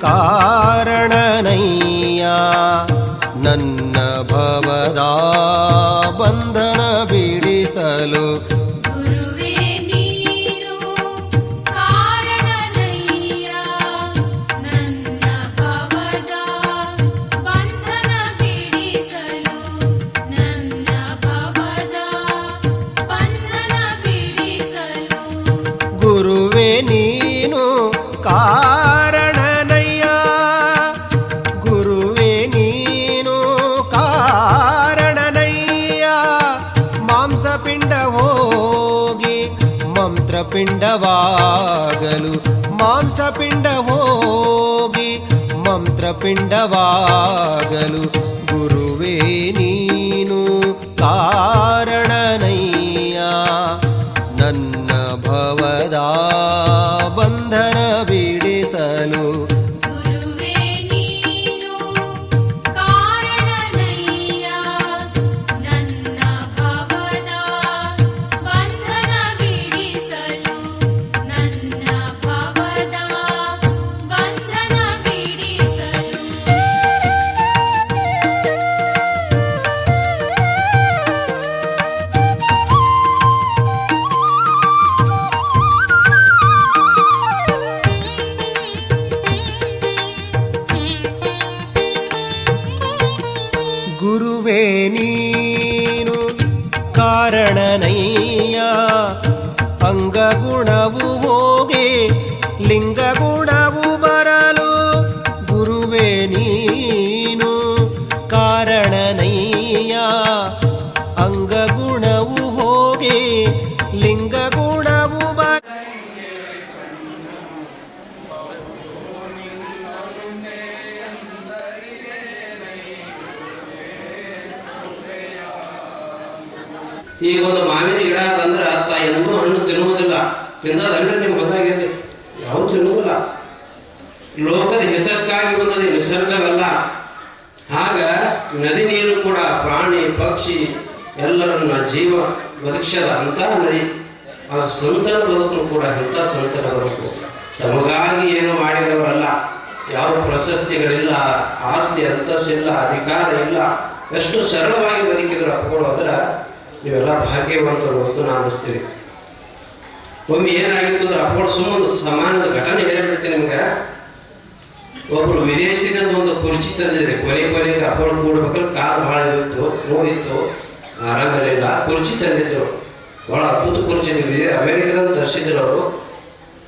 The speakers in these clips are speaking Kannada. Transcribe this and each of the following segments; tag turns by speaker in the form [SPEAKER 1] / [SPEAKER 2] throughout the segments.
[SPEAKER 1] ಕಾರಣನಯ್ಯ. ನನ್ನ ಭವದ ಬಂಧನ ಬಿಡಿಸಲು
[SPEAKER 2] ಗುರುವೇ
[SPEAKER 1] ಮಂತ್ರಪಿಂಡವಾಗಲು ಮಾಂಸಪಿಂಡ ಹೋಗಿ ಮಂತ್ರಪಿಂಡವಾಗಲು ಗುರುವೇ ನೀನು ಕಾರಣನಯ್ಯ ಅಂಗಗುಣವು
[SPEAKER 3] ತಿನ್ನುವುದಿಲ್ಲ ನಿಮ್ಗೆ ನಿಮ್ಮ ಹೊದಾಗಿರಲಿ ಯಾವ ತಿನ್ನುವುದಿಲ್ಲ. ಲೋಕದ ಹಿತಕ್ಕಾಗಿ ಬಂದದೆ ನಿಸರ್ಗವಲ್ಲ. ಆಗ ನದಿ ನೀರು ಕೂಡ ಪ್ರಾಣಿ, ಪಕ್ಷಿ, ಎಲ್ಲರನ್ನ ಜೀವ ಬದುಕಿಸದ ಅಂತಹ ನದಿ, ಆ ಸಂತರ ಬದುಕು ಕೂಡ ಇಂಥ ಸಂತರ ಬದುಕು. ತಮಗಾಗಿ ಏನು ಮಾಡಿದವರಲ್ಲ. ಯಾವ ಪ್ರಶಸ್ತಿಗಳಿಲ್ಲ, ಆಸ್ತಿ, ಅಂತಸ್ತಿಲ್ಲ, ಅಧಿಕಾರ ಇಲ್ಲ. ಎಷ್ಟು ಸರಳವಾಗಿ ಬದುಕಿದ್ರು ಅಪ್ಪಗಳು ಅಂದ್ರೆ ನೀವೆಲ್ಲ ಭಾಗ್ಯವಂತರು ಅಂತ ನಾನು ಅನಿಸ್ತೀವಿ ಒಮ್ಮೆ ಏನಾಗಿತ್ತು ಅಂದ್ರೆ ಅಪ್ಪಗಳು ಸುಮ್ಮನೆ ಸಮಾನದ ಘಟನೆ ಹೇಳ್ಬಿಡ್ತೀನಿ ನಿಮ್ಗೆ? ಒಬ್ರು ವಿದೇಶದಿಂದ ಒಂದು ಕುರ್ಚಿ ತಂದಿದ್ರೆ ಕೊನೆ ಕೊನೆಗೆ ಅಪ್ಪಳ ಕೂಡ್ಬೇಕಾದ್ರೆ ಕಾಲು ಭಾಳ ಇತ್ತು ನೋವಿತ್ತು ಆರಾಮಿರಲಿಲ್ಲ. ಕುರ್ಚಿ ತಂದಿದ್ರು. ಭಾಳ ಅದ್ಭುತ ಕುರ್ಚಿ ಅಮೇರಿಕಾದಲ್ಲಿ ತರಿಸಿದ್ರು ಅವರು.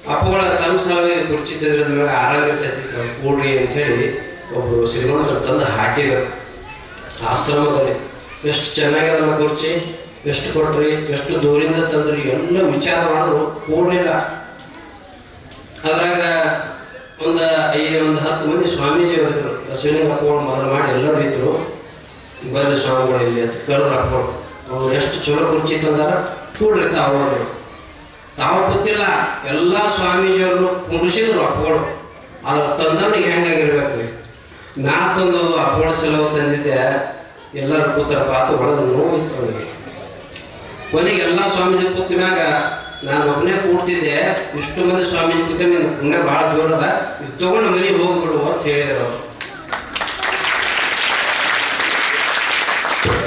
[SPEAKER 3] ಅಪ್ಪಗಳ ತಮ್ಮ ಸಾವಿಗೆ ಕುರ್ಚಿ ತಂದ್ರೆ ಮೇಲೆ ಆರಾಮ ಇರ್ತೈತಿ ಕೂಡ್ರಿ ಅಂತೇಳಿ ಒಬ್ಬರು ಶ್ರೀಮಂತರು ತಂದು ಹಾಕಿದರು. ಆಶ್ರಮದಲ್ಲಿ. ಎಷ್ಟು ಚೆನ್ನಾಗಿರಲ್ಲ ಕುರ್ಚಿ. ಎಷ್ಟು ಕೊಟ್ರಿ, ಎಷ್ಟು ದೂರಿಂದ ತಂದ್ರಿ, ಎಲ್ಲ ವಿಚಾರ ಮಾಡಿದ್ರು ಕೂಡಲಿಲ್ಲ ಅದ್ರಾಗ ಒಂದು ಐ ಒಂದು ಹತ್ತು ಮಂದಿ ಸ್ವಾಮೀಜಿ ಇದ್ರು ಹಸುವಿನ ಅಪ್ಪಗಳು ಮೊದಲು ಮಾಡಿ ಎಲ್ಲರೂ ಇದ್ರು. ಬರ್ರಿ ಸ್ವಾಮಿಗಳು ಇಲ್ಲಿ ಅಂತ ಕರೆದ್ರು ಅಪ್ಪಗಳು ಅವ್ರು ಎಷ್ಟು ಚಲೋ ಕುರ್ಚಿ ತಂದಾರ, ಕೂಡ್ರಿ ತಾವು ಅಂದರು. ತಾವು ಗೊತ್ತಿಲ್ಲ ಎಲ್ಲ ಸ್ವಾಮೀಜಿಯವ್ರನ್ನು ಕುಂಡಿಸಿದ್ರು ಅಪ್ಪಗಳು ಅದ್ರ ತಂದವನಿಗೆ ಹೆಂಗಾಗಿರ್ಬೇಕು? ರೀ ನಾ ತಂದು ಅಪ್ಪಗಳ ಸಲವು ತಂದಿದ್ದೆ. ಎಲ್ಲರೂ ಕೂತರ ಪಾತು ಒಳಗೆ ಇತ್ತು ಅವನಿಗೆ. ಕೊನೆಗೆ ಎಲ್ಲ ಸ್ವಾಮೀಜಿ ಕೂತ ಮ್ಯಾಗ ನಾನು ಒಬ್ಬನೇ ಕೂಡ್ತಿದ್ದೆ, ಇಷ್ಟು ಮಂದಿ ಸ್ವಾಮೀಜಿ ಕೂತ ನಿನ್ನ ಪುಣ್ಯ ಭಾಳ ಜೋರದ ಇದು ತಗೊಂಡು ಮನೆಗೆ ಹೋಗ್ಬಿಡು ಅಂತ ಹೇಳಿದ್ರು ಅವ್ರು.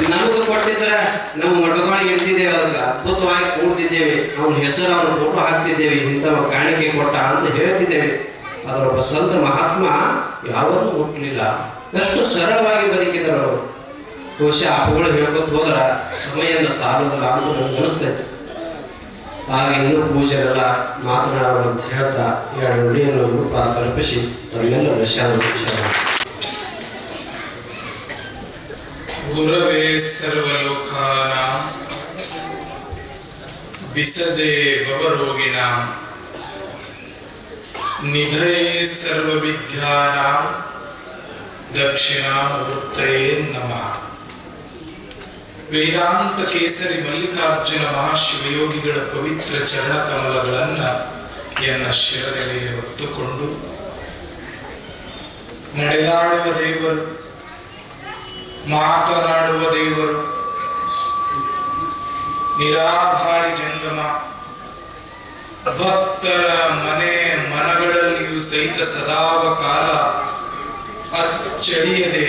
[SPEAKER 3] ನಮಗೆ ಕೊಟ್ಟಿದ್ರೆ ನಮ್ಮ ಮಠದೊಳಗೆ ಇಡ್ತಿದ್ದೇವೆ ಅದಕ್ಕೆ, ಅದ್ಭುತವಾಗಿ ಕೂಡ್ತಿದ್ದೇವೆ. ಅವನ ಹೆಸರು, ಅವನ ಫೋಟೋ ಹಾಕ್ತಿದ್ದೇವೆ, ಇಂಥವ ಕಾಣಿಕೆ ಕೊಟ್ಟ ಅಂತ ಹೇಳ್ತಿದ್ದೇವೆ. ಅದರ ಸಂತ ಮಹಾತ್ಮ ಯಾವನ್ನೂ ಹುಟ್ಟಲಿಲ್ಲ ಅಷ್ಟು ಸರಳವಾಗಿ ಬದುಕಿದರು ಅವರು ಬಹುಶಃ ಅಪ್ಪಗಳು ಹೇಳ್ಕೊತ ಹೋದ್ರ ಸಮಯದ ಸಾಲೋದಲ್ಲ ಅಂತ ನನಗೆ ಅನಿಸ್ತೈತೆ. ಆಗ ಇನ್ನೂ ಪೂಜೆಗಳ ಮಾತನಾಡೋರು ಅಂತ ಹೇಳ್ತಾ ಎರಡು ನುಡಿಯನ್ನು ಗುರುಪ ಕಲ್ಪಿಸಿ ತಮ್ಮೆಲ್ಲ ವಿಷಯ
[SPEAKER 4] ಗುರವೇ ಸರ್ವಲೋಕಾನ ವಿಸಜೆ ಭವರೋಗಿಣ ನಿಧಯೇ ಸರ್ವವಿದ್ಯಾನ, ದಕ್ಷಿಣಾಮೂರ್ತಯೇ ನಮಃ. ವೇದಾಂತ ಕೇಸರಿ ಮಲ್ಲಿಕಾರ್ಜುನ ಮಹಾಶಿವಯೋಗಿಗಳ ಪವಿತ್ರ ಚರಣ ಕಮಲಗಳನ್ನ ಎನ್ನ ಶಿರದ ಹೊತ್ತುಕೊಂಡು ನಡೆದಾಡುವ ದೇವರು, ಮಾತನಾಡುವ ದೇವರು ನಿರಾಭಾರಿ ಜಂಗಮ, ಭಕ್ತರ ಮನೆ ಮನಗಳಲ್ಲಿಯೂ ಸಹಿತ ಸದಾವ ಕಾಲ ಅಚ್ಚಳಿಯದೆ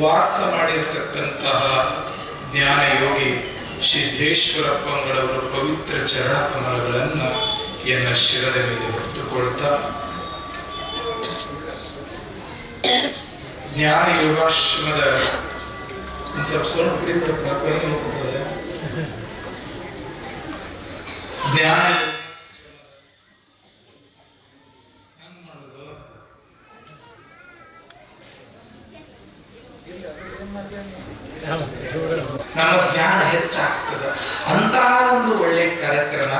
[SPEAKER 4] ವಾಸ ಮಾಡಿರ್ತಕ್ಕಂತಹ ಜ್ಞಾನ ಯೋಗಿ ಸಿದ್ದೇಶ್ವರಪ್ಪಂಗಳವರ ಪವಿತ್ರ ಚರಣ ಕಮಲಗಳನ್ನು ಎನ್ನ ಶಿರದ ಮೇಲೆ ಹೊತ್ತುಕೊಳ್ತಾ. ಜ್ಞಾನ ಯೋಗಾಶ್ರಮದ ಸ್ವಲ್ಪ ಸ್ವಲ್ಪ ಜ್ಞಾನ ನಮ್ಮ ಜ್ಞಾನ ಹೆಚ್ಚಾಗ್ತದೆ. ಅಂತಹ ಒಂದು ಒಳ್ಳೆ ಕಾರ್ಯಕ್ರಮ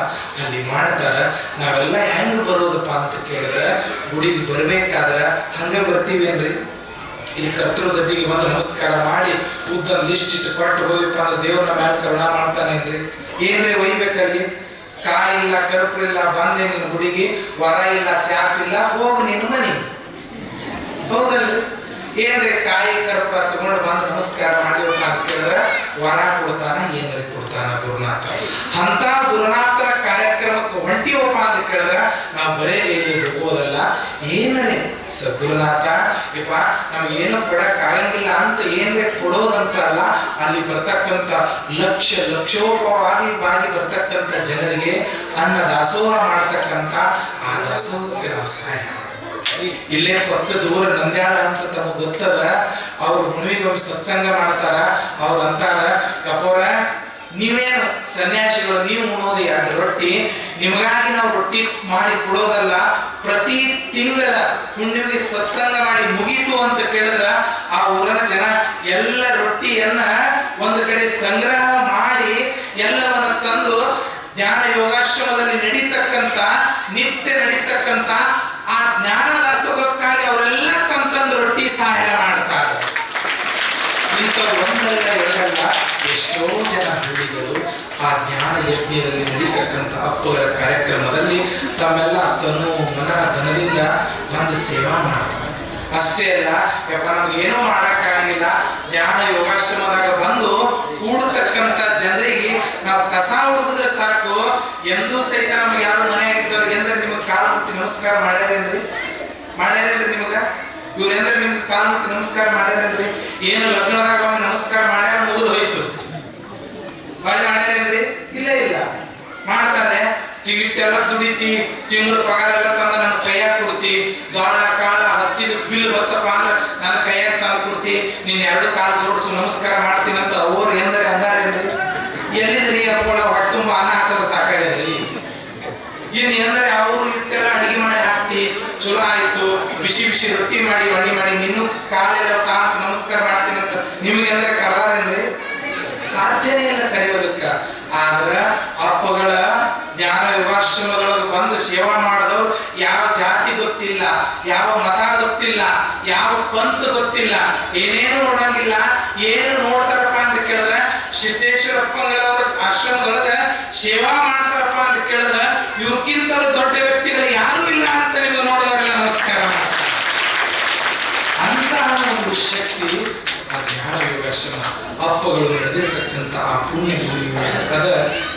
[SPEAKER 4] ಅಲ್ಲಿ ಮಾಡ್ತಾರ ನಾವೆಲ್ಲ ಹೆಂಗ್ ಬರೋದಪ್ಪ ಅಂತ ಕೇಳಿದ್ರೆ, ಗುಡಿಗೆ ಬರ್ಬೇಕಾದ್ರೆ ಹಂಗ ಬರ್ತೀವಿ ಏನ್ರಿ? ಈ ಕರ್ತೃ ಗದ್ದಿಗೆ ಬಂದು ನಮಸ್ಕಾರ ಮಾಡಿ ಉದ್ದ ಲಿಸ್ಟ್ ಇಟ್ಟು ಕೊಟ್ಟು ಹೋಗಿಪ್ಪ ಅಂದ್ರೆ ದೇವ್ರ ಮ್ಯಾಲ ಕರುಣ ಮಾಡ್ತಾನೇನ್ರಿ ಏನ್ರಿ? ಒಯ್ಬೇಕಲ್ಲಿ? ಕಾಯಿ ಇಲ್ಲ ಇಲ್ಲ, ಬಂದೆ ನಿನ್ನ ಗುಡಿಗೆ, ವರ ಇಲ್ಲ, ಸ್ಯಾಪ್ ಇಲ್ಲ, ಹೋಗು ನಿನ್ನ ಮನೆ. ಹೌದಲ್ರಿ? ಏನ್ರಿ ಕಾಯಿ ಕರ್ಪೂರ ತಗೊಂಡು ಬಂದು ನಮಸ್ಕಾರ ಮಾಡಿದ್ರಪ್ಪ ಅಂತ ಕೇಳಿದ್ರೆ ವರ ಕೊಡ್ತಾನ, ಏನ್ರಿ ಕೊಡ್ತಾನ ಗುರುನಾಥ? ಅಂತ ಗುರುನಾಥರ ಕಾರ್ಯಕ್ರಮಕ್ಕೆ ಹೊಂಟಿವಪ್ಪ ಅಂತ ಕೇಳಿದ್ರೆ ನಾವು ಬರೇ ಏನು ಹೋಗೋದಲ್ಲ. ಏನರೇ ಸದ್ಗುರುನಾಥ ಇಪ್ಪ ನಮ್ಗೆ ಏನು ಕೊಡಕ್ ಆಗಂಗಿಲ್ಲ ಅಂತ ಏನ್ರಿ ಕೊಡೋದಂತ ಅಲ್ಲ ಅಲ್ಲಿ ಬರ್ತಕ್ಕಂಥ ಲಕ್ಷ ಲಕ್ಷೋಪವಾಗಿ ಬಾಗಿ ಬರ್ತಕ್ಕಂಥ ಜನರಿಗೆ ಅನ್ನ ದಾಸೋಹ ಮಾಡ್ತಕ್ಕಂಥ ಆ ದಾಸೋಹಕ್ಕೆ ನಾವು ಸಹಾಯ. ಇಲ್ಲೇ ಪಕ್ಕದ ಊರ ನಂದ್ಯಾಳ ಅಂತ ತಮಗೆ ಗೊತ್ತಲ್ಲ, ಅವ್ರು ಹುಣ್ಣಿಗೊಮ್ಮೆ ಸತ್ಸಂಗ ಮಾಡ್ತಾರ, ಅವ್ರು ಅಂತಾರ ಕಪೋರ ನೀವೇನು ಸನ್ಯಾಸಿಗಳು, ನೀವು ಉಣೋದು ಎರಡು ರೊಟ್ಟಿ, ನಿಮಗಾಗಿ ನಾವು ರೊಟ್ಟಿ ಮಾಡಿ ಕೊಡೋದಲ್ಲ, ಪ್ರತಿ ತಿಂಗಳ ಹುಣ್ಣಿಮೆಗೆ ಸತ್ಸಂಗ ಮಾಡಿ ಮುಗೀತು ಅಂತ ಕೇಳಿದ್ರ, ಆ ಊರಿನ ಜನ ಎಲ್ಲ ರೊಟ್ಟಿಯನ್ನ ಒಂದು ಕಡೆ ಸಂಗ್ರಹ ಮಾಡಿ ಎಲ್ಲವನ್ನ ತಂದು ಜ್ಞಾನ ಯೋಗಾಶ್ರಮದಲ್ಲಿ ನಡೀತಕ್ಕಂತ, ನಿತ್ಯ ನಡೀತಕ್ಕಂತ ಆ ಜ್ಞಾನ ದಾಸೋಹಕ್ಕಾಗಿ ಅವರೆಲ್ಲ ತಂತಂದು ರೊಟ್ಟಿ ಸಹಾಯ ಮಾಡ್ತಾರೆ. ಇಂಥ ಒಂದಲ್ಲ ಎರಡಲ್ಲ ಎಷ್ಟೋ ಜನ ಹಳ್ಳಿಗಳು ಆ ಜ್ಞಾನ ಯಜ್ಞದಲ್ಲಿ ನಡೀತಕ್ಕಂಥ ಅಪ್ಪುಗಳ ಕಾರ್ಯಕ್ರಮದಲ್ಲಿ ತಮ್ಮೆಲ್ಲ ತನು ಮನ ಧನದಿಂದ ಬಂದು ಸೇವಾ ಮಾಡ್ತಾರೆ. ಅಷ್ಟೇ ಅಲ್ಲ, ಯಪ್ಪ, ನಮ್ಗೆ ಏನೂ ಮಾಡಕ್ಕಾಗಿಲ್ಲ ಜ್ಞಾನ ಯೋಗಾಶ್ರಮದಾಗ ಬಂದು ಕೂಡತಕ್ಕಂಥ ಜನರಿಗೆ ನಾವು ಕಸ ಹುಡುಗಿದ್ರೆ ಸಾಕು. ಎಂದೂ ಸಹಿತ ನಮ್ಗೆ ಯಾರು ಮನೆಯಾಗಿದ್ದವ್ರಿಗೆ ಎಂದ್ರೆ ನಿಮಗೆ ಕಾಲ ಮುಟ್ಟಿ ನಮಸ್ಕಾರ ಮಾಡ್ಯಾರೇನ್ರಿ? ಮಾಡ್ಯಾರೇನ್ರಿ ನಿಮಗ? ಇವ್ರೆಂದ್ರೆ ನಿಮ್ಗೆ ಕಾಲು ನಮಸ್ಕಾರ ಮಾಡ್ಯಾರಲ್ರಿ? ಏನು ಲಗ್ನದಾಗ ಒಮ್ಮೆ ನಮಸ್ಕಾರ ಮಾಡ್ಯಾರ ಮುಗಿದು ಹೋಯ್ತು. ಬಾಳೆ ಮಾಡ್ಯಾರಲ್ರಿ ಇಲ್ಲ ಇಲ್ಲ. ಮಾಡ್ತಾರೆ. ಇಟ್ಟೆಲ್ಲ ದುಡಿತಿ, ತಿಂಗಳ ಪಗಾರ ಎಲ್ಲ ತಂದ ನನ್ನ ಕೈಯಾಗ ಕೊಡ್ತಿ. ಜೋಳ, ಕಾಳ, ಹತ್ತಿದ ಬಿಲ್ ಬರ್ತಪ್ಪ ಅಂದ್ರೆ ನನ್ನ ಕೈಯಾಗ ತಂದು ಕೊಡ್ತಿ. ನಿನ್ನ ಎರಡು ಕಾಲು ಜೋಡಿಸು, ನಮಸ್ಕಾರ ಮಾಡ್ತೀನಿ ಅಂತ ಅವ್ರು ಎಂದ್ರೆ ಅಂದಾರೇನ್ರಿ? ಎಲ್ಲಿದ್ರಿ ಅಪ್ಪಳ? ಹೊಟ್ಟೆ ತುಂಬ ಅನ್ನ ಹಾಕಲ್ಲ ಸಾಕಾಗ್ಯದ್ರಿ. ಇನ್ನು ಎಂದರೆ ಅವರು ಇಟ್ಟೆಲ್ಲ ಅಡಿಗೆ ಮಾಡಿ ಹಾಕ್ತಿ. ಚಲೋ ಆಯ್ತು. ಬಿಸಿ ಬಿಸಿ ರೊಟ್ಟಿ ಮಾಡಿ ಮಣಿ ಮಾಡಿ ನಿನ್ನೂ ಕಾಲೆಲ್ಲ ತಾಂತ ನಮಸ್ಕಾರ ಮಾಡ್ತೀನಿ ಅಂತ ನಿಮಗೆ ಅಂದ್ರೆ ಕರಾರೇನ್ರಿ ಸಾಧ್ಯನೇ ಇಲ್ಲ ಕರೆಯೋದಕ್ಕ. ಆದ್ರ ಅಪ್ಪಗಳ ಜ್ಞಾನ ಯೋಗಾಶ್ರಮದೊಳಗೆ ಬಂದು ಸೇವಾ ಮಾಡಿದವರು ಯಾವ ಜಾತಿ ಗೊತ್ತಿಲ್ಲ, ಯಾವ ಮತ ಗೊತ್ತಿಲ್ಲ, ಯಾವ ಪಂಥ ಗೊತ್ತಿಲ್ಲ, ಏನೇನು ನೋಡಂಗಿಲ್ಲ, ಏನು ನೋಡ್ತಾರಪ್ಪ ಅಂತ ಕೇಳಿದ್ರೆ ಸಿದ್ದೇಶ್ವರಪ್ಪ ಆಶ್ರಮದೊಳಗ ಸೇವಾ ಮಾಡ್ತಾರಪ್ಪ ಅಂತ ಕೇಳಿದ್ರೆ ಇವ್ರಕ್ಕಿಂತಲೂ ದೊಡ್ಡ ವ್ಯಕ್ತಿಗಳು ಯಾರೂ ಇಲ್ಲ ಅಂತ ನಿಮಗೆ ನೋಡಿದವರೆಲ್ಲ ನಮಸ್ಕಾರ ಮಾಡ್ತಾರೆ ಅಂತಹ ಒಂದು ಶಕ್ತಿ ಆ ಧ್ಯಾನ ಯೋಗಾಶ್ರಮ ಅಪ್ಪಗಳು ನಡೆದಿರ್ತಕ್ಕಂಥ ಆ ಪುಣ್ಯ ಭೂಮಿ ಅದ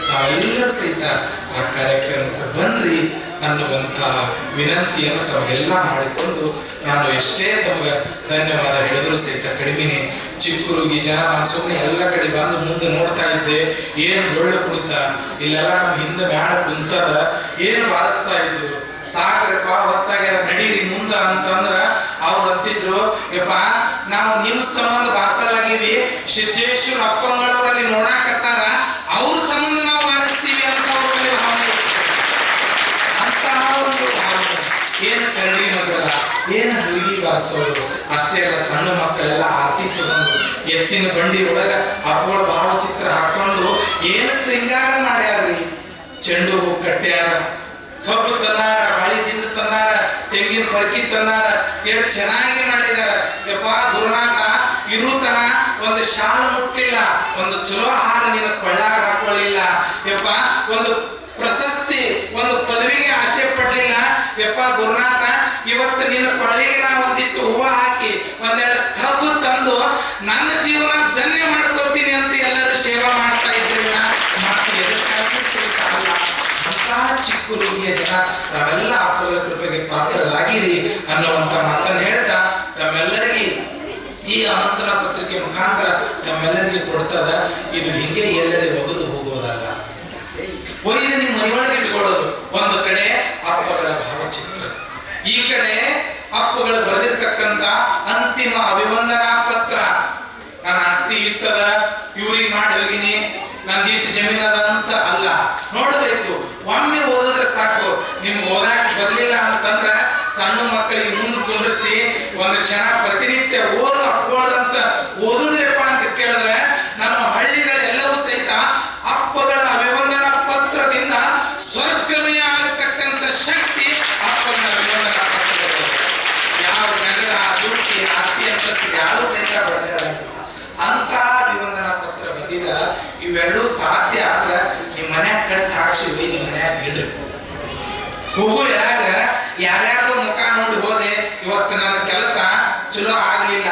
[SPEAKER 4] ತಾವೆಲ್ಲರೂ ಸಹಿತ ಆ ಕಾರ್ಯಕ್ರಮಕ್ಕೆ ಬನ್ನಿರಿ ಅನ್ನುವಂತಹ ವಿನಂತಿಯನ್ನು ತಮಗೆಲ್ಲ ಮಾಡಿಕೊಂಡು ನಾನು ಎಷ್ಟೇ ತಮಗೆ ಧನ್ಯವಾದ ಹೇಳಿದ್ರು ಸಹಿತ ಕಡಿಮೆನೆ ಚಿಕ್ಕೂರಿಗೆ ಜನ ನಾನು ಸುಮ್ಮನೆ ಎಲ್ಲ ಕಡೆ ಬಂದು ಮುಂದೆ ನೋಡ್ತಾ ಇದ್ದೆ, ಏನು ಡೊಳ್ಳು ಕುಣಿತ, ಇಲ್ಲೆಲ್ಲ ನಮ್ಮ ಹಿಂದೆ ಮ್ಯಾಡ ಕುಂತದ, ಏನು ಬಾರಿಸ್ತಾ ಇದ್ರು ಸಾಕ್ರಪ್ಪ ಹೊತ್ತಾಗೆಲ್ಲ ನಡೀರಿ ಮುಂದ ಅಂತಂದ್ರ ಅವ್ರು ಅಂತಿದ್ರು, ಯಪ್ಪ, ನಾವು ನಿಮ್ ಸಂಬಂಧ ಬಾರಿಸಲಾಗಿವಿ ಸಿದ್ದೇಶ್ವರ ಅಪ್ಪಂಗಳವರಲ್ಲಿ ನೋಡಾಕತ್ತಾರ. ಅವ್ರ ಸಂಬಂಧ ನಾವು ಬಾರಿಸ್ತೀವಿ ಅಂತ ಅವ್ರ ಭಾವನೆ ಅಂತ ಒಂದು ಭಾವನೆ. ಏನು ಕರಡಿ ಮಸಲ ಏನು ಹುಡುಗಿ ಬಾರಿಸೋರು ಅಷ್ಟೇ ಅಲ್ಲ, ಸಣ್ಣ ಮಕ್ಕಳೆಲ್ಲ ಆರ್ತಿತ್ತು ತಗೊಂಡು ಎತ್ತಿನ ಬಂಡಿ ಒಳಗ ಅಪ್ಪಗಳ ಭಾವಚಿತ್ರ ಹಾಕೊಂಡು ಏನು ಶೃಂಗಾರ ಮಾಡ್ಯಾರ್ರಿ? ಚೆಂಡು ಹೂ ಕಟ್ಟ್ಯಾರ ಕಬ್ಬು ತಂದಾರ ಹಳಿ ದಿಂಡು ತಂದಾರ ತೆಂಗಿನ ಪರ್ಕಿ ತಂದಾರ? ಎಷ್ಟು ಚೆನ್ನಾಗಿ ಮಾಡಿದಾರ? ಯಪ್ಪ, ಗುರುನಾಥ ಇರುತನ ಒಂದು ಶಾಲು ಮುಟ್ಟಿಲ್ಲ, ಒಂದು ಚಲೋ ಆಹಾರ ನಿನ್ನ ಕೊಳ್ಳಾಗ ಹಾಕೊಳ್ಳಿಲ್ಲ. ಯಪ್ಪ, ಒಂದು ಪ್ರಶಸ್ತಿ, ಒಂದು ಪದವಿಗೆ ಆಸೆ ಪಡ್ಲಿಲ್ಲ. ಯಪ್ಪ, ಗುರುನಾಥ, ಇವತ್ತು ನಿನ್ನ ಕೊಳ್ಳಿಗೆ ನಾ ಒಂದಿಟ್ಟು ಹೂವ ಹಾಕಿ, ಒಂದೆರಡು ಕಬ್ಬು ತಂದು, ನನ್ನ ಜೀವನ ಧನ್ಯ ಮಾಡ್ಕೊತೀನಿ ಅಂತ ಎಲ್ಲರೂ ಸೇವಾ ಮಾಡ್ತಾ ಅಂತಹ ಚಿಕ್ಕುರುಗಿಯ ಜನ ತಾವೆಲ್ಲ ಅಪ್ಪಗಳ ಕೃಪೆಗೆ ಪಾತ್ರರಾಗಿರಿ ಅನ್ನುವಂತ ಮಾತನ್ನು ಹೇಳ್ತಾ ತಮ್ಮೆಲ್ಲರಿಗೆ ಈ ಆಮಂತ್ರಣ ಪತ್ರಿಕೆ ಮುಖಾಂತರ ತಮ್ಮೆಲ್ಲರಿಗೆ ಕೊಡ್ತದ. ಇದು ಹೀಗೆ ಎಲ್ಲರೇ ಒಗೆದು ಹೋಗೋದಲ್ಲ. ಒಯ್ದು ನಿಮ್ಮ ಮನೆಯೊಳಗೆ ಇಟ್ಕೊಳ್ಳೋದು. ಒಂದು ಕಡೆ ಅಪ್ಪಗಳ ಭಾವಚಿತ್ರ, ಈ ಕಡೆ ಅಪ್ಪಗಳು ಬರೆದಿರ್ತಕ್ಕಂತ ಅಂತಿಮ ಅಭಿವಂದನಾ ಪತ್ರ ನನ್ನ ಆಸ್ತಿ ಇರ್ತದ ಇವ್ರಿಗೆ ಮಾಡಿ ಹೋಗಿನಿ ನಂದು ಇಟ್ಟು ಜಮೀನದ ಅಂತ ಅಲ್ಲ ನೋಡಬೇಕು ಒಮ್ಮೆ ಓದಿದ್ರೆ ಸಾಕು ನಿಮ್ಗೆ ಓದಾಕ್ ಬರ್ಲಿಲ್ಲ ಅಂತಂದ್ರ ಸಣ್ಣ ಮಕ್ಕಳಿಗೆ ಮುಂದೆ ಕುಂದ್ರಿಸಿ ಒಂದು ಕ್ಷಣ ಪ್ರತಿನಿತ್ಯ ಓದು ಅಪ್ಕೊಳ್ಳೋದಂತ ಓದುದ್ರಪ್ಪ ಅಂತ ಕೇಳಿದ್ರೆ ನಮ್ಮ ಹಳ್ಳಿಗಳೆಲ್ಲವೂ ಸಹಿತ ಅಪ್ಪಗಳ ಅಭಿವಂದನಾ ಪತ್ರದಿಂದ ಸ್ವರ್ಗಮಯ ಆಗತಕ್ಕಂತ ಶಕ್ತಿ ಅಪ್ಪನ ಅಭಿವಂದನಾ ಪತ್ರಗಳು ಯಾವ ಜನರ ದುಡ್ಡಿ ಆಸ್ತಿ ಅಂತಸ್ತು ಯಾರು ಸಹಿತ ಬರೆದಿರಲ್ಲ ಅಂತ ಅಭಿವಂದನಾ ಪತ್ರ ಬಂದಿದ ಇವೆರಡೂ ಸಾಧ್ಯ ಆದ್ರೆ ನಿಮ್ಮ ಮನ್ಯಾಗ ಕಟ್ಟಿ ಹಾಕ್ಸಿ ಒಯ್ದು ನಿಮ್ಮ ಮನ್ಯಾಗ ಇಡ್ರಿ ಹೋಗು ಯಾಗ ಯಾರ್ಯಾರ್ದು ಮುಖ ನೋಡಿ ಹೋದೆ, ಇವತ್ತು ನನ್ನ ಕೆಲಸ ಚಲೋ ಆಗ್ಲಿಲ್ಲ.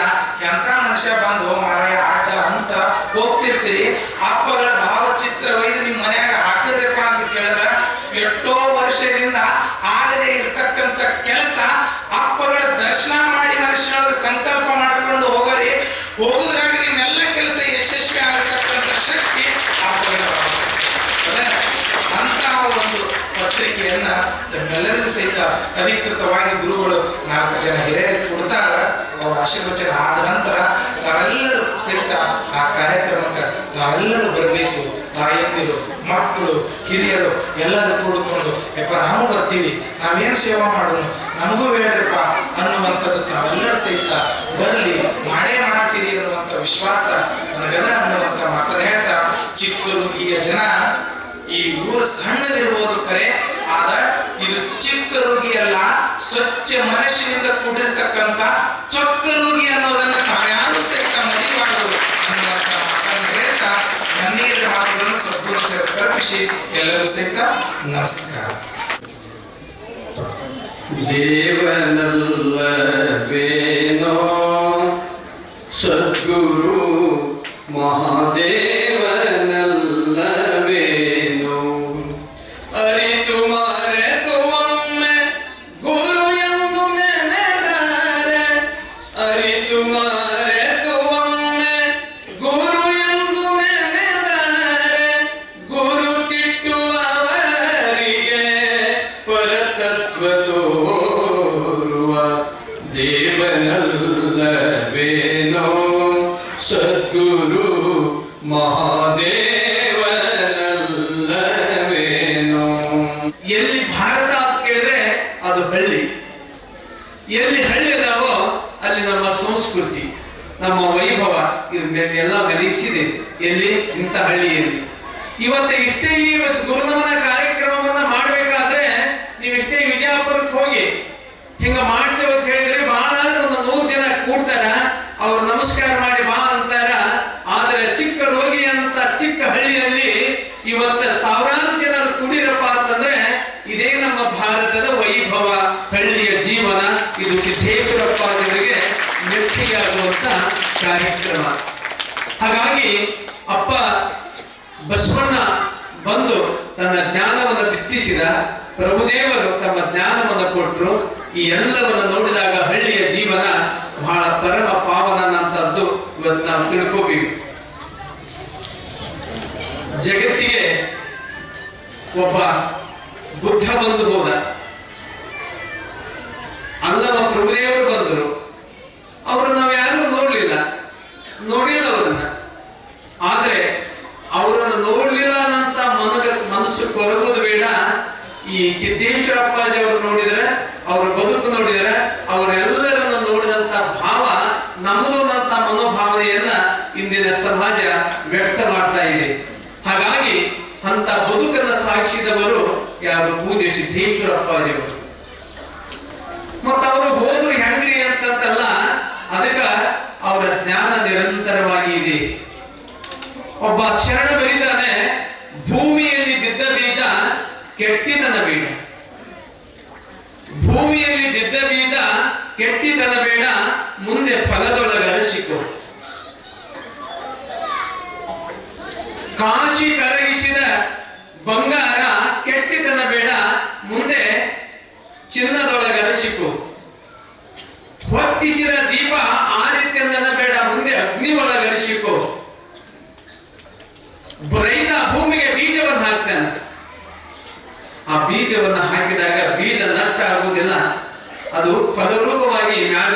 [SPEAKER 4] ಎಂತ ಮನುಷ್ಯ ಬಂದು, ಮಾರಾಯ, ಆಟ ಅಂತ ಹೋಗ್ತಿರ್ತೀರಿ. ಅಪ್ಪಗಳ ಭಾವಚಿತ್ರ ಒಯ್ದು ನಿಮ್ಮ ಮನ್ಯಾಗ ಹಾಕಿದ್ರಪ್ಪ ಅಂತ ಕೇಳಿದ್ರ, ಎಷ್ಟೋ ವರ್ಷದಿಂದ ಆಗದೆ ಇರ್ತಕ್ಕಂಥ ಕೆಲಸ ಅಪ್ಪಗಳ ದರ್ಶನ ಮಾಡಿ ಮನುಷ್ಯನೊಳಗೆ ಸಂಕಲ್ಪ ಮಾಡ್ಕೊಂಡು ಹೋಗರಿ ಹೋಗುದ್ರಾಗ ನಿಮ್ಮೆಲ್ಲ ಕೆಲಸ ಯಶಸ್ವಿ ಆಗತಕ್ಕಂಥ ಶಕ್ತಿ ಅಪ್ಪಗಳ ಭಾವಚಿತ್ರ ಅದೇ ಅಂತಹ ಒಂದು ಪತ್ರಿಕೆಯನ್ನ ನಮ್ಮೆಲ್ಲರಿಗೂ ಸಹಿತ ಅಧಿಕೃತವಾಗಿ ಗುರುಗಳು ನಾಲ್ಕು ಜನ ಹಿರಿಯರಿಗೆ ಕೊಡ್ತಾರ. ಅವರ ಆಶೀರ್ವಚನ ಆದ ನಂತರ ನಾವೆಲ್ಲರೂ ಸಹಿತ ಆ ಕಾರ್ಯಕ್ರಮಕ್ಕೆ ನಾವೆಲ್ಲರೂ ಬರಬೇಕು. ತಾಯಂದಿರು, ಮಕ್ಕಳು, ಹಿರಿಯರು ಎಲ್ಲರೂ ಕೂಡಿಕೊಂಡು, ಯಪ್ಪ, ನಾವು ಬರ್ತೀವಿ. ನಾವೇನು ಸೇವಾ ಮಾಡೋಣ ನಮಗೂ ಹೇಳ್ರಪ್ಪ ಅನ್ನುವಂಥದ್ದು ತಾವೆಲ್ಲರೂ ಸಹಿತ ಬರಲಿ. ಮಾಡೇ ಮಾಡ್ತೀರಿ ಅನ್ನುವಂಥ ವಿಶ್ವಾಸ ನನಗದ ಅನ್ನುವಂಥ ಮಾತನ್ನು ಹೇಳ್ತಾ ಚಿಕ್ಕರುಗಿಯ ಜನ, ಈ ಊರು ಸಣ್ಣದಿರ್ಬೋದು ಕರೆ ಆದ ಇದು ಚಿಕ್ಕ ರೋಗಿ ಅಲ್ಲ ಸ್ವಚ್ಛ ಮನಸ್ಸಿನಿಂದ ಕೂಡಿರ್ತಕ್ಕಂಥ ಚೊಕ್ಕ ರೋಗಿ ಅನ್ನೋದನ್ನ ತಾವ್ಯಾರು ಸಹಿತ ಮರಿಬಾರದು ಅನ್ನುವಂಥ ಮಾತನ್ನು ಹೇಳ್ತಾ ನನ್ನೆರಡು ಮಾತುಗಳನ್ನು ಸದ್ಗುರು ಕಲ್ಪಿಸಿ ಎಲ್ಲರೂ ಸಹಿತ ನಮಸ್ಕಾರ.
[SPEAKER 3] ಸದ್ಗುರು ಮಹಾದೇವನಲ್ಲವೇನೋ
[SPEAKER 5] ಎಲ್ಲ ಮೆಲಿಸಿದೆ ಎಲ್ಲಿ? ಇಂಥ ಹಳ್ಳಿಯಲ್ಲಿ. ಇವತ್ತು ಇಷ್ಟೇ ಈ ಗುರುನಮನ ಕಾರ್ಯಕ್ರಮವನ್ನ ಮಾಡಬೇಕಾದ್ರೆ ನೀವು ಇಷ್ಟೇ ವಿಜಯಪುರಕ್ಕೆ ಹೋಗಿ ಹಿಂಗ ಮಾಡ್ತೇವೆ ಅಂತ ಹೇಳಿದ್ರೆ ಬಹಳ ಒಂದು ನೂರು ಜನ ಕೂಡ್ತಾರ ಅವ್ರು ನಮಸ್ಕಾರ ಮಾಡಿ ಬಾ ಅಂತಾರ ಆದ್ರೆ ಚಿಕ್ಕ ರೋಗಿ ಅಂತ ಚಿಕ್ಕ ಹಳ್ಳಿಯಲ್ಲಿ ಇವತ್ತು ಸಾವಿರಾರು ಜನರು ಕುಡಿರಪ್ಪ ಅಂತಂದ್ರೆ ಇದೇ ನಮ್ಮ ಭಾರತದ ವೈಭವ ಹಳ್ಳಿಯ ಜೀವನ ಇದು ಸಿದ್ದೇಶ್ವರಪ್ಪ ಅವರಿಗೆ ಮೆಚ್ಚಿಗೆಯಾಗುವಂತ ಕಾರ್ಯಕ್ರಮ ಹಾಗಾಗಿ ಅಪ್ಪ ಬಸವಣ್ಣ ಬಂದು ತನ್ನ ಜ್ಞಾನವನ್ನು ಬಿತ್ತಿಸಿದ ಪ್ರಭುದೇವರು ತಮ್ಮ ಜ್ಞಾನವನ್ನು ಕೊಟ್ಟರು ಈ ಎಲ್ಲವನ್ನು ನೋಡಿದಾಗ ಹಳ್ಳಿಯ ಜೀವನ ಬಹಳ ಪರಮ ಪಾವನಂತದ್ದು ಇವತ್ತು ನಾವು ತಿಳ್ಕೋಬೇಕು. ಜಗತ್ತಿಗೆ ಒಬ್ಬ ಬುದ್ಧ ಬಂದು ಹೋದ. ಅಲ್ಲವ ಪ್ರಭುದೇವರು ಬಂದರು. ಅವ್ರನ್ನ ನಾವು ಯಾರೂ ನೋಡ್ಲಿಲ್ಲ ನೋಡಿಲ್ಲ ಅವರನ್ನ ಆದ್ರೆ ಅವರನ್ನು ನೋಡ್ಲಿಲ್ಲ ಅಂತ ಮನಗ ಮನಸ್ಸು ಕೊರಗೋದು ಬೇಡ ಈ ಸಿದ್ದೇಶ್ವರಪ್ಪಾಜಿ ಅವರು ನೋಡಿದರೆ, ಅವರ ಬದುಕು ನೋಡಿದರೆ, ಅವರೆಲ್ಲರನ್ನು ನೋಡಿದಂತ ಭಾವ ನಮ್ಮದಂತ ಮನೋಭಾವನೆಯನ್ನ ಇಂದಿನ ಸಮಾಜ ವ್ಯಕ್ತ ಮಾಡ್ತಾ ಇದೆ. ಹಾಗಾಗಿ ಅಂತ ಬದುಕನ್ನ ಸಾಕ್ಷಿದವರು ಯಾರು? ಪೂಜೆ ಸಿದ್ದೇಶ್ವರ ಅಪ್ಪಾಜಿಯವರು ಮತ್ತ ಅವರು ಹೋದ್ರು ಹೆಂಗ್ರಿ ಅಂತಂತಲ್ಲ ಅದಕ್ಕ ಅವರ ಜ್ಞಾನ ನಿರಂತರವಾಗಿ ಇದೆ. ಒಬ್ಬ ಶರಣ ಫಲದೊಳಗ ಅರಸಿಕೊ ಕಾಶಿ ಕರಗಿಸಿದ ಬಂಗಾರ ಕೆಟ್ಟಿತನ ಬೇಡ, ಮುಂದೆ ಚಿನ್ನದೊಳಗ ಅರಸಿಕೊ ಹೊತ್ತಿಸಿದ ದೀಪ ಆದಿತ್ಯಂದನ ಬೇಡ, ಮುಂದೆ ಅಗ್ನಿ ಒಳಗೆ ಅರಸಿಕೊ ರೈತ ಭೂಮಿಗೆ ಬೀಜವನ್ನು ಹಾಕ್ತಾನೆ. ಆ ಬೀಜವನ್ನು ಹಾಕಿದಾಗ ಬೀಜ ನಷ್ಟ ಆಗುವುದಿಲ್ಲ. ಅದು ಫಲರೂಪವಾಗಿ ಮ್ಯಾಗ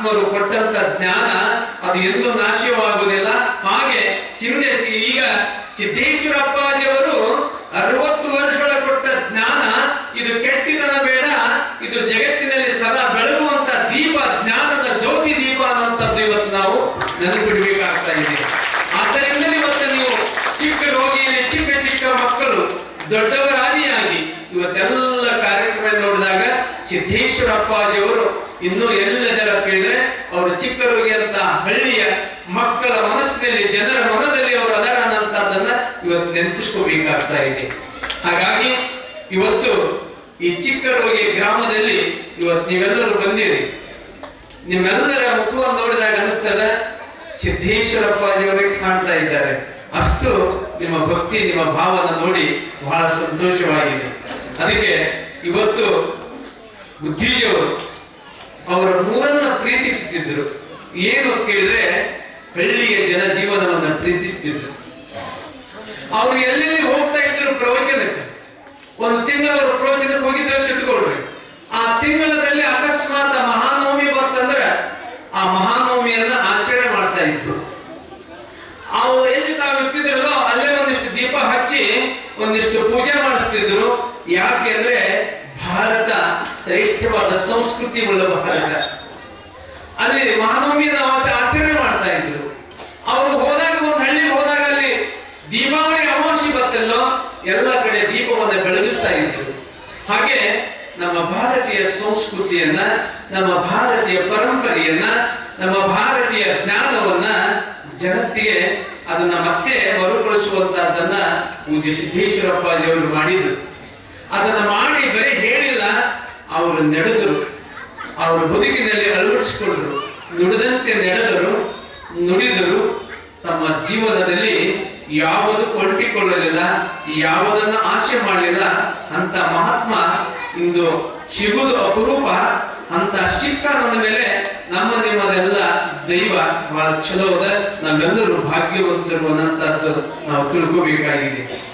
[SPEAKER 5] ಮಹಾತ್ಮರು ಕೊಟ್ಟಂತ ಜ್ಞಾನ ಅದು ಎಂದೂ ನಾಶವಾಗುವುದಿಲ್ಲ. ಹಾಗೆ ಹಿಂದೆ ಈಗ ಈಗ ಸಿದ್ದೇಶ್ವರಪ್ಪಾಜಿಯವರು ಅರವತ್ತು ವರ್ಷಗಳ ಕೊಟ್ಟ ಜ್ಞಾನ, ಇದು ಕೆಟ್ಟಿತನ ಬೇಡ, ಇದು ಜಗತ್ತಿನಲ್ಲಿ ಸದಾ ಬೆಳಗುವಂತ ದೀಪ, ಜ್ಞಾನದ ಜ್ಯೋತಿ ದೀಪ ಅನ್ನುವಂಥದ್ದು ಇವತ್ತು ನಾವು ನೆನಪಿಡಬೇಕಾಗ್ತಾ ಇದೆ. ಆದ್ದರಿಂದ ಇವತ್ತು ನೀವು ಚಿಕ್ಕ ರೋಗಿಯಲ್ಲಿ ಚಿಕ್ಕ ಚಿಕ್ಕ ಮಕ್ಕಳು, ದೊಡ್ಡವರಾದಿಯಾಗಿ ಇವತ್ತೆಲ್ಲ ಕಾರ್ಯಕ್ರಮ ನೋಡಿದಾಗ ಸಿದ್ದೇಶ್ವರಪ್ಪಾಜಿಯವರು ಇನ್ನೂ ಎಲ್ಲ ಜನ ಕೇಳಿದ್ರೆ ಅವರು ಚಿಕ್ಕ ರೋಗಿ ಅಂತ ಹಳ್ಳಿಯ ಮಕ್ಕಳ ಮನಸ್ಸಿನಲ್ಲಿ ಜನರ ಮನದಲ್ಲಿ ಅವರು ಅದರ ಅನ್ನೋಂಥದ್ದನ್ನ ಇವತ್ತು ನೆನಪಿಸ್ಕೋಬೇಕಾಗ್ತಾ ಇದೆ. ಹಾಗಾಗಿ ಇವತ್ತು ಈ ಚಿಕ್ಕ ರೋಗಿ ಗ್ರಾಮದಲ್ಲಿ ಇವತ್ತು ನೀವೆಲ್ಲರೂ ಬಂದಿರಿ. ನಿಮ್ಮೆಲ್ಲರ ಮುಖವನ್ನು ನೋಡಿದಾಗ ಅನಿಸ್ತದ ಸಿದ್ದೇಶ್ವರಪ್ಪಾಜಿಯವರೇ ಕಾಣ್ತಾ ಇದ್ದಾರೆ. ಅಷ್ಟು ನಿಮ್ಮ ಭಕ್ತಿ, ನಿಮ್ಮ ಭಾವನ ನೋಡಿ ಬಹಳ ಸಂತೋಷವಾಗಿದೆ. ಅದಕ್ಕೆ ಇವತ್ತು ಬುದ್ಧಿಜಿಯವರು ಅವರ ಮೂರನ್ನ ಪ್ರೀತಿಸುತ್ತಿದ್ದರು. ಏನು ಕೇಳಿದ್ರೆ, ಹಳ್ಳಿಯ ಜನ ಜೀವನವನ್ನ ಪ್ರೀತಿಸುತ್ತಿದ್ದರು. ಅವರು ಎಲ್ಲೆಲ್ಲಿ ಹೋಗ್ತಾ ಇದ್ರು ಪ್ರವಚನಕ್ಕೆ? ಒಂದು ತಿಂಗಳ ಅವರು ಪ್ರವಚನಕ್ಕೆ ಹೋಗಿದ್ರೆ ಅಂತ ಇಟ್ಕೊಳ್ರಿ ಆ ತಿಂಗಳಲ್ಲಿ ಅಕಸ್ಮಾತ್ ಮಹಾನವಮಿ ಬಂತಂದ್ರೆ ಆ ಮಹಾನವಮಿಯನ್ನ ಆಚರಣೆ ಮಾಡ್ತಾ ಇದ್ರು. ಅವರು ಎಲ್ಲಿ ತಾವು ಇರ್ತಿದ್ರಲ್ಲೋ ಅಲ್ಲೇ ಒಂದಿಷ್ಟು ದೀಪ ಹಚ್ಚಿ ಒಂದಿಷ್ಟು ಪೂಜೆ ಮಾಡಿಸ್ತಿದ್ರು. ಯಾಕೆ ಅಂದ್ರೆ ಭಾರತ ಶ್ರೇಷ್ಠವಾದ ಸಂಸ್ಕೃತಿ ಉಳ್ಳ ಭಾರತ. ಅಲ್ಲಿ ಮಹಾನವಮಿಯನ್ನು ಆಚರಣೆ ಮಾಡ್ತಾ ಇದ್ರು. ಅವರು ಎಲ್ಲ ಕಡೆ ದೀಪವನ್ನು ಬೆಳಗಿಸ್ತಾ ಇದ್ರು. ಹಾಗೆ ನಮ್ಮ ಭಾರತೀಯ ಸಂಸ್ಕೃತಿಯನ್ನ, ನಮ್ಮ ಭಾರತೀಯ ಪರಂಪರೆಯನ್ನ, ನಮ್ಮ ಭಾರತೀಯ ಜ್ಞಾನವನ್ನ ಜಗತ್ತಿಗೆ ಅದನ್ನ ಮತ್ತೆ ಮರುಕಳಿಸುವಂತಹದ್ದನ್ನ ಪೂಜ್ಯ ಸಿದ್ದೇಶ್ವರಪ್ಪಾಜಿಯವರು ಮಾಡಿದರು. ಅದನ್ನ ಮಾಡಿ ಬರೀ ಹೇಳಿಲ್ಲ, ಅವರು ನಡೆದರು. ಅವರು ಬದುಕಿನಲ್ಲಿ ಅಳವಡಿಸಿಕೊಂಡರು. ನುಡಿದಂತೆ ನಡೆದರು, ನುಡಿದರು. ತಮ್ಮ ಜೀವನದಲ್ಲಿ ಯಾವುದು ಕೊಂಟಿಕೊಳ್ಳಲಿಲ್ಲ ಯಾವುದನ್ನ ಆಶೆ ಮಾಡಲಿಲ್ಲ, ಅಂತ ಮಹಾತ್ಮ ಇಂದು ಸಿಗುದು ಅಪರೂಪ. ಅಂತ ನನ್ನ ಮೇಲೆ ನಮ್ಮ ನಿಮ್ಮದೆಲ್ಲ ದೈವ ಬಹಳ ಚಲೋ ಅದ. ನಾವೆಲ್ಲರೂ ಭಾಗ್ಯವಂತರು ಅನ್ನಂತದ್ದು ನಾವು ತಿಳ್ಕೋಬೇಕಾಗಿದೆ.